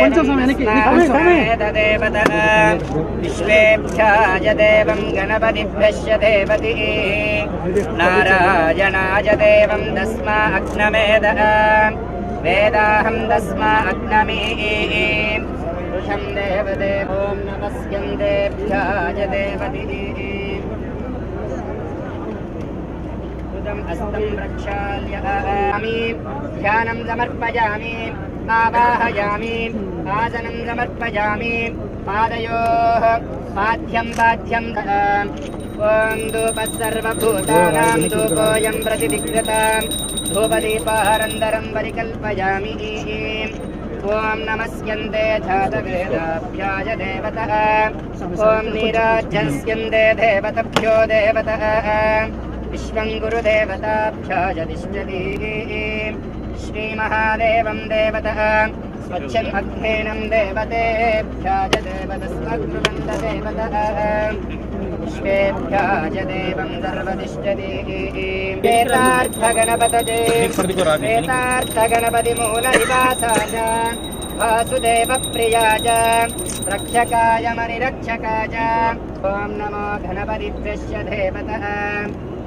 కొంచెం విశ్వేభ్యాయ దేవం గణపతిభ్యశ్య దేవతి నారాయణాయ దేవం తస్మా అగ్నమేద వేదాహం తస్మా అగ్నమీ ఋషం దేవదేవో నమస్యం దేభ్యాయ దేవతి अस्तं प्रक्षाल्य ध्यानं समर्पयामि आवाहयामि आसनं समर्पयामि। पादयोः पाद्यं पाद्यं ॐ धूपः सर्वभूतानां धूपोऽयं प्रतिविग्रताम्। धूपदीपारन्दरं परिकल्पयामि ॐ नमस्यन्ते जातवेदाभ्याय देवतः। ॐ नीराजस्यन्ते देवतभ्यो देवतः। विश्वं गुरुदेवताभ्याजतिष्ठतीम् श्रीमहादेवं देवतः स्वच्छमध्येनं देवतेभ्याजदेवतस्मद्वन्ददेवतः विश्वेभ्याज च रक्षकाय मणिरक्षकाय। ॐ नमो गणपतिभ्यश्च देवतः।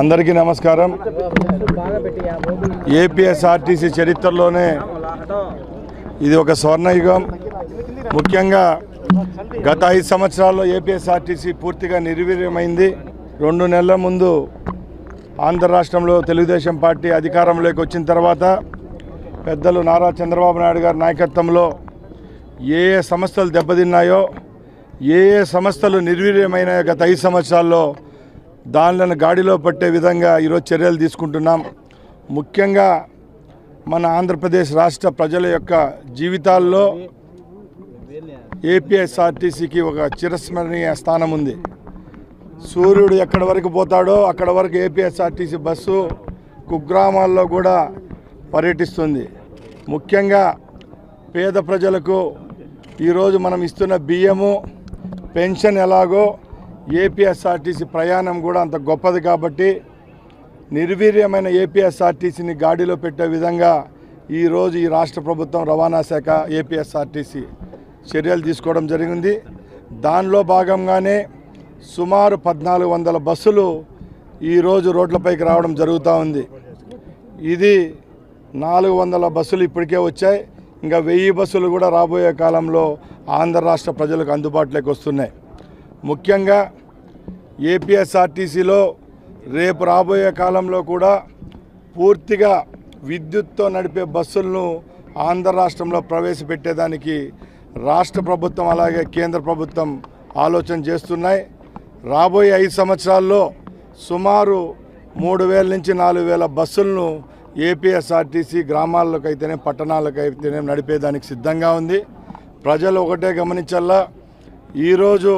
అందరికీ నమస్కారం. ఏపీఎస్ఆర్టీసీ చరిత్రలోనే ఇది ఒక స్వర్ణయుగం. ముఖ్యంగా గత ఐదు సంవత్సరాల్లో ఏపీఎస్ఆర్టీసీ పూర్తిగా నిర్వీర్యమైంది. రెండు నెలల ముందు ఆంధ్ర రాష్ట్రంలో తెలుగుదేశం పార్టీ అధికారంలోకి వచ్చిన తర్వాత పెద్దలు నారా చంద్రబాబు నాయుడు గారి నాయకత్వంలో ఏ ఏ సంస్థలు దెబ్బతిన్నాయో ఏ ఏ సంస్థలు నిర్వీర్యమైనాయో గత ఐదు సంవత్సరాల్లో దానిలను గాడిలో పట్టే విధంగా ఈరోజు చర్యలు తీసుకుంటున్నాం. ముఖ్యంగా మన ఆంధ్రప్రదేశ్ రాష్ట్ర ప్రజల యొక్క జీవితాల్లో ఏపీఎస్ఆర్టీసీకి ఒక చిరస్మరణీయ స్థానం ఉంది. సూర్యుడు ఎక్కడి వరకు పోతాడో అక్కడ వరకు ఏపీఎస్ఆర్టీసీ బస్సు కుగ్రామాల్లో కూడా పర్యటిస్తుంది. ముఖ్యంగా పేద ప్రజలకు ఈరోజు మనం ఇస్తున్న బియ్యము పెన్షన్ ఎలాగో ఏపీఎస్ఆర్టీసీ ప్రయాణం కూడా అంత గొప్పది కాబట్టి నిర్వీర్యమైన ఏపీఎస్ఆర్టీసీని గాడిలో పెట్టే విధంగా ఈరోజు ఈ రాష్ట్ర ప్రభుత్వం రవాణా శాఖ ఏపీఎస్ఆర్టీసీ చర్యలు తీసుకోవడం జరిగింది. దానిలో భాగంగానే సుమారు పద్నాలుగు వందల బస్సులు ఈరోజు రోడ్లపైకి రావడం జరుగుతూ ఉంది. ఇది నాలుగు వందల బస్సులు ఇప్పటికే వచ్చాయి. ఇంకా వెయ్యి బస్సులు కూడా రాబోయే కాలంలో ఆంధ్ర రాష్ట్ర ప్రజలకు అందుబాటులోకి వస్తున్నాయి. ముఖ్యంగా ఏపీఎస్ఆర్టీసీలో రేపు రాబోయే కాలంలో కూడా పూర్తిగా విద్యుత్తో నడిపే బస్సులను ఆంధ్ర రాష్ట్రంలో ప్రవేశపెట్టేదానికి రాష్ట్ర ప్రభుత్వం అలాగే కేంద్ర ప్రభుత్వం ఆలోచన చేస్తున్నాయి. రాబోయే ఐదు సంవత్సరాల్లో సుమారు మూడు వేల నుంచి నాలుగు వేల బస్సులను ఏపీఎస్ఆర్టీసీ గ్రామాల్లోకైతేనే అయితేనే నడిపేదానికి సిద్ధంగా ఉంది. ప్రజలు ఒకటే గమనించల్లా ఈరోజు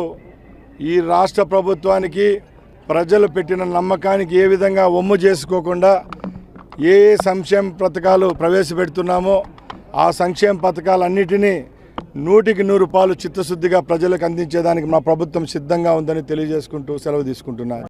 ఈ రాష్ట్ర ప్రభుత్వానికి ప్రజలు పెట్టిన నమ్మకానికి ఏ విధంగా ఒమ్ము చేసుకోకుండా ఏ ఏ సంక్షేమ పథకాలు ప్రవేశపెడుతున్నామో ఆ సంక్షేమ పథకాలన్నిటినీ నూటికి నూరు పాలు చిత్తశుద్ధిగా ప్రజలకు అందించేదానికి మా ప్రభుత్వం సిద్ధంగా ఉందని తెలియజేసుకుంటూ సెలవు తీసుకుంటున్నాను.